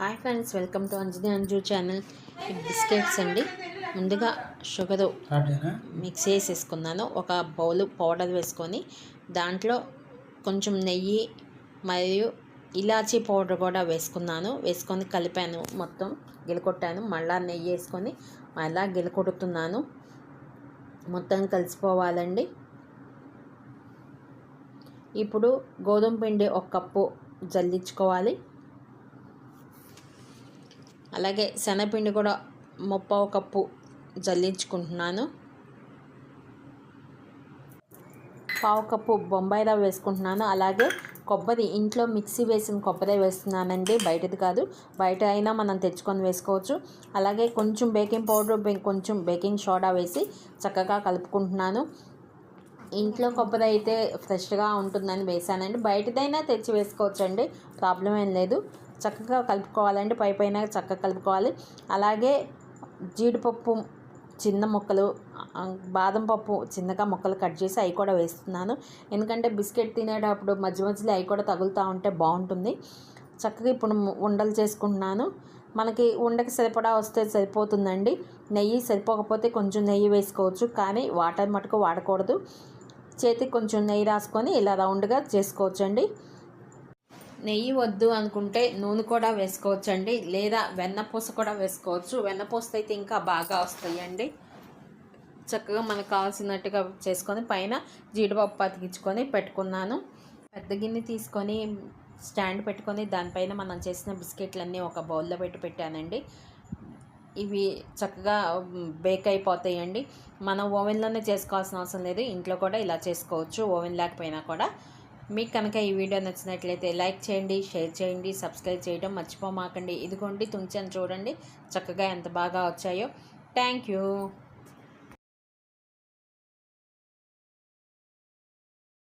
Hi friends welcome to Anjani Anju channel. Biscuits అండి. ముందుగా sugar mix చేసేసుకున్నాను. ఒక బౌల్ పౌడర్ వేసుకొని దాంట్లో కొంచెం నెయ్యి మరియు ఇలాచీ పౌడర్ కూడా వేసుకున్నాను. వేసుకొని కలిపాను మొత్తం గిలకొట్టాను. మళ్ళా నెయ్యి వేసుకొని మళ్ళా గిలకొడుతున్నాను. మొత్తం కలిసిపోవాలండి. ఇప్పుడు గోధుమ పిండి ఒక కప్పు జల్లించుకోవాలి. అలాగే శనగపిండి కూడా ముప్పావు కప్పు జల్లించుకుంటున్నాను. పావు కప్పు బొంబాయి రవ్వ వేసుకుంటున్నాను. అలాగే కొబ్బరి ఇంట్లో మిక్సీ వేసిన కొబ్బరి వేస్తున్నానండి. బయటది కాదు బయట అయినా మనం తెచ్చుకొని వేసుకోవచ్చు. అలాగే కొంచెం బేకింగ్ పౌడర్ కొంచెం బేకింగ్ సోడా వేసి చక్కగా కలుపుకుంటున్నాను. ఇంట్లో కొబ్బరి అయితే ఫ్రెష్గా ఉంటుందని వేసానండి. బయటదైనా తెచ్చి వేసుకోవచ్చండి. ప్రాబ్లం ఏం లేదు. చక్కగా కలుపుకోవాలండి. పై పైన చక్కగా కలుపుకోవాలి. అలాగే జీడిపప్పు చిన్న ముక్కలు బాదం పప్పు చిన్నగా ముక్కలు కట్ చేసి అవి కూడా వేస్తున్నాను. ఎందుకంటే బిస్కెట్ తినేటప్పుడు మధ్య మధ్యలో అవి కూడా తగులుతూ ఉంటే బాగుంటుంది. చక్కగా ఇప్పుడు ఉండలు చేసుకుంటున్నాను. మనకి ఉండకి సరిపడా వస్తే సరిపోతుందండి. నెయ్యి సరిపోకపోతే కొంచెం నెయ్యి వేసుకోవచ్చు. కానీ వాటర్ మటుకు వాడకూడదు. చేతికి కొంచెం నెయ్యి రాసుకొని ఇలా రౌండ్గా చేసుకోవచ్చండి. నెయ్యి వద్దు అనుకుంటే నూనె కూడా వేసుకోవచ్చండి. లేదా వెన్నపూస కూడా వేసుకోవచ్చు. వెన్నపూస అయితే ఇంకా బాగా వస్తాయండి. చక్కగా మనకు కావాల్సినట్టుగా చేసుకొని పైన జీడిపప్పు అతికించుకొని పెట్టుకున్నాను. పెద్ద గిన్నె తీసుకొని స్టాండ్ పెట్టుకొని దానిపైన మనం చేసిన బిస్కెట్లన్నీ ఒక బౌల్లో పెట్టి పెట్టానండి. ఇవి చక్కగా బేక్ అయిపోతాయండి. మనం ఓవెన్లోనే చేసుకోవాల్సిన అవసరం లేదు. ఇంట్లో కూడా ఇలా చేసుకోవచ్చు. ఓవెన్ లేకపోయినా కూడా మీకు కనుక ఈ వీడియో నచ్చినట్లయితే లైక్ చేయండి షేర్ చేయండి సబ్స్క్రైబ్ చేయడం మర్చిపోమాకండి. ఇదిగోండి తుంచాను చూడండి. చక్కగా ఎంత బాగా వచ్చాయో. Thank you.